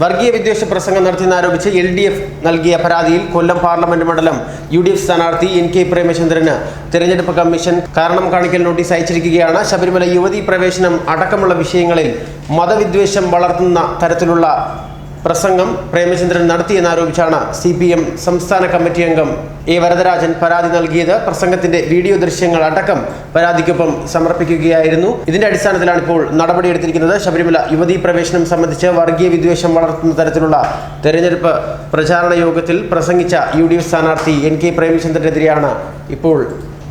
വർഗീയ വിദ്വേഷ പ്രസംഗം നടത്തിയെന്നാരോപിച്ച് എൽ ഡി എഫ് നൽകിയ പരാതിയിൽ കൊല്ലം പാർലമെന്റ് മണ്ഡലം യു ഡി എഫ് സ്ഥാനാർത്ഥി എൻ കെ പ്രേമചന്ദ്രന് തെരഞ്ഞെടുപ്പ് കമ്മീഷൻ കാരണം കാണിക്കൽ നോട്ടീസ് അയച്ചിരിക്കുകയാണ്. ശബരിമല യുവതി പ്രവേശനം അടക്കമുള്ള വിഷയങ്ങളിൽ മതവിദ്വേഷം വളർത്തുന്ന തരത്തിലുള്ള പ്രസംഗം പ്രേമചന്ദ്രൻ നടത്തിയെന്നാരോപിച്ചാണ് സി പി എം സംസ്ഥാന കമ്മിറ്റി അംഗം എ വരദരാജൻ പരാതി നൽകിയത്. പ്രസംഗത്തിന്റെ വീഡിയോ ദൃശ്യങ്ങൾ അടക്കം പരാതിക്കൊപ്പം സമർപ്പിക്കുകയായിരുന്നു. ഇതിന്റെ അടിസ്ഥാനത്തിലാണ് ഇപ്പോൾ നടപടിയെടുത്തിരിക്കുന്നത്. ശബരിമല യുവതീ പ്രവേശനം സംബന്ധിച്ച് വർഗീയ വിദ്വേഷം വളർത്തുന്ന തരത്തിലുള്ള തെരഞ്ഞെടുപ്പ് പ്രചാരണ യോഗത്തിൽ പ്രസംഗിച്ച യു ഡി എഫ് സ്ഥാനാർത്ഥി എൻ കെ പ്രേമചന്ദ്രനെതിരെയാണ് ഇപ്പോൾ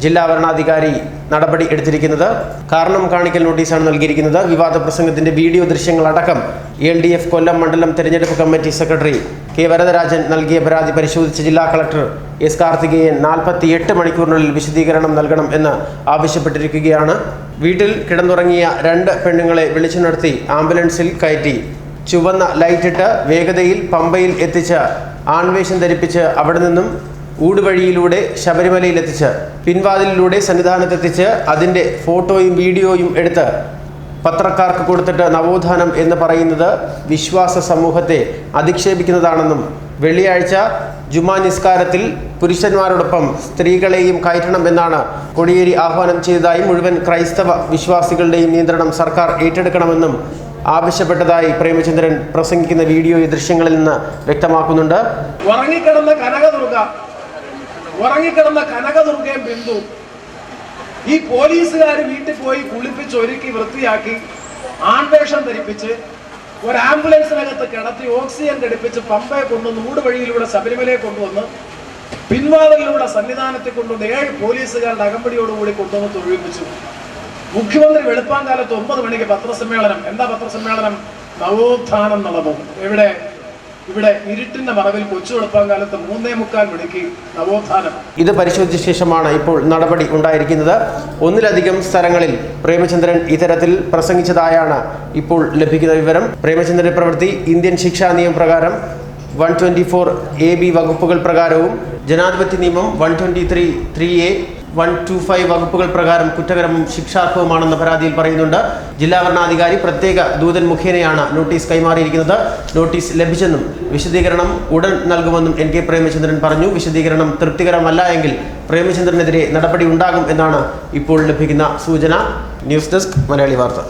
ജില്ലാ ഭരണാധികാരി നടപടി എടുത്തിരിക്കുന്നത്. കാരണം കാണിക്കൽ നോട്ടീസാണ് നൽകിയിരിക്കുന്നത്. വിവാദ പ്രസംഗത്തിന്റെ വീഡിയോ ദൃശ്യങ്ങളടക്കം എൽ ഡി എഫ് കൊല്ലം മണ്ഡലം തെരഞ്ഞെടുപ്പ് കമ്മിറ്റി സെക്രട്ടറി കെ വരദരാജൻ നൽകിയ പരാതി പരിശോധിച്ച് ജില്ലാ കളക്ടർ എസ് കാർത്തികേയൻ നാൽപ്പത്തി എട്ട് മണിക്കൂറിനുള്ളിൽ വിശദീകരണം നൽകണം എന്ന് ആവശ്യപ്പെട്ടിരിക്കുകയാണ്. വീട്ടിൽ കിടന്നുറങ്ങിയ രണ്ട് പെണ്ണുങ്ങളെ വിളിച്ചു നടത്തി ആംബുലൻസിൽ കയറ്റി ചുവന്ന ലൈറ്റിട്ട് വേഗതയിൽ പമ്പയിൽ എത്തിച്ച് ആൺവേഷം ധരിപ്പിച്ച് അവിടെ നിന്നും ഊടുവഴിയിലൂടെ ശബരിമലയിൽ എത്തിച്ച് പിൻവാതിലിലൂടെ സന്നിധാനത്തെത്തിച്ച് അതിന്റെ ഫോട്ടോയും വീഡിയോയും എടുത്ത് പത്രക്കാർക്ക് കൊടുത്തിട്ട് നവോത്ഥാനം എന്ന് പറയുന്നത് വിശ്വാസ സമൂഹത്തെ അധിക്ഷേപിക്കുന്നതാണെന്നും വെള്ളിയാഴ്ച ജുമാ നിസ്കാരത്തിൽ പുരുഷന്മാരോടൊപ്പം സ്ത്രീകളെയും കയറ്റണം എന്നാണ് കൊടിയേരി ആഹ്വാനം ചെയ്തതായി മുഴുവൻ ക്രൈസ്തവ വിശ്വാസികളുടെയും നിയന്ത്രണം സർക്കാർ ഏറ്റെടുക്കണമെന്നും ആവശ്യപ്പെട്ടതായി പ്രേമചന്ദ്രൻ പ്രസംഗിക്കുന്ന വീഡിയോ ദൃശ്യങ്ങളിൽ നിന്ന് വ്യക്തമാക്കുന്നുണ്ട്. ഉറങ്ങിക്കിടന്ന കനകദുർഗയും ബിന്ദു. ഈ പോലീസുകാർ വീട്ടിൽ പോയി കുളിപ്പിച്ച് ഒരുക്കി വൃത്തിയാക്കി ആൺവേഷം ധരിപ്പിച്ച് ഒരു ആംബുലൻസിനകത്ത് കിടത്തി ഓക്സിജൻ ഘടിപ്പിച്ച് പമ്പയെ കൊണ്ടുവന്ന് ഊടുവഴിയിലൂടെ ശബരിമലയെ കൊണ്ടുവന്ന് പിൻവാതിലൂടെ സന്നിധാനത്തിൽ കൊണ്ടുവന്ന് ഏഴ് പോലീസുകാരുടെ അകമ്പടിയോടുകൂടി കൊണ്ടുവന്ന് തൊഴിപ്പിച്ചു. മുഖ്യമന്ത്രി വെളുപ്പാൻ കാലത്ത് ഒമ്പത് മണിക്ക് പത്രസമ്മേളനം. എന്താ പത്രസമ്മേളനം? നവോത്ഥാനം നടന്നു. എവിടെ? ഇവിടെ ഇരുട്ടിന്റെ മറവിൽ കൊച്ചു കാലത്ത് മൂന്നേ മുക്കാൽ മണിക്ക് നവോത്ഥാനം. ഇത് പരിശോധിച്ച ശേഷമാണ് ഇപ്പോൾ നടപടി ഉണ്ടായിരിക്കുന്നത്. ഒന്നിലധികം സ്ഥലങ്ങളിൽ പ്രേമചന്ദ്രൻ ഇത്തരത്തിൽ പ്രസംഗിച്ചതായാണ് ഇപ്പോൾ ലഭിക്കുന്ന വിവരം. പ്രേമചന്ദ്രന്റെ പ്രവൃത്തി ഇന്ത്യൻ ശിക്ഷാ നിയമപ്രകാരം one twenty four A B വകുപ്പുകൾ പ്രകാരവും ജനാധിപത്യ നിയമം one twenty three three A one two five വകുപ്പുകൾ പ്രകാരം കുറ്റകരവും ശിക്ഷാർഹവുമാണെന്ന പരാതിയിൽ പറയുന്നുണ്ട്. ജില്ലാ ഭരണാധികാരി പ്രത്യേക ദൂതൻ മുഖേനയാണ് നോട്ടീസ് കൈമാറിയിരിക്കുന്നത്. നോട്ടീസ് ലഭിച്ചെന്നും വിശദീകരണം ഉടൻ നൽകുമെന്നും എൻ കെ പ്രേമചന്ദ്രൻ പറഞ്ഞു. വിശദീകരണം തൃപ്തികരമല്ല എങ്കിൽ പ്രേമചന്ദ്രനെതിരെ നടപടി ഉണ്ടാകും എന്നാണ് ഇപ്പോൾ ലഭിക്കുന്ന സൂചന. ന്യൂസ് ഡെസ്ക് മലയാളി വാർത്ത.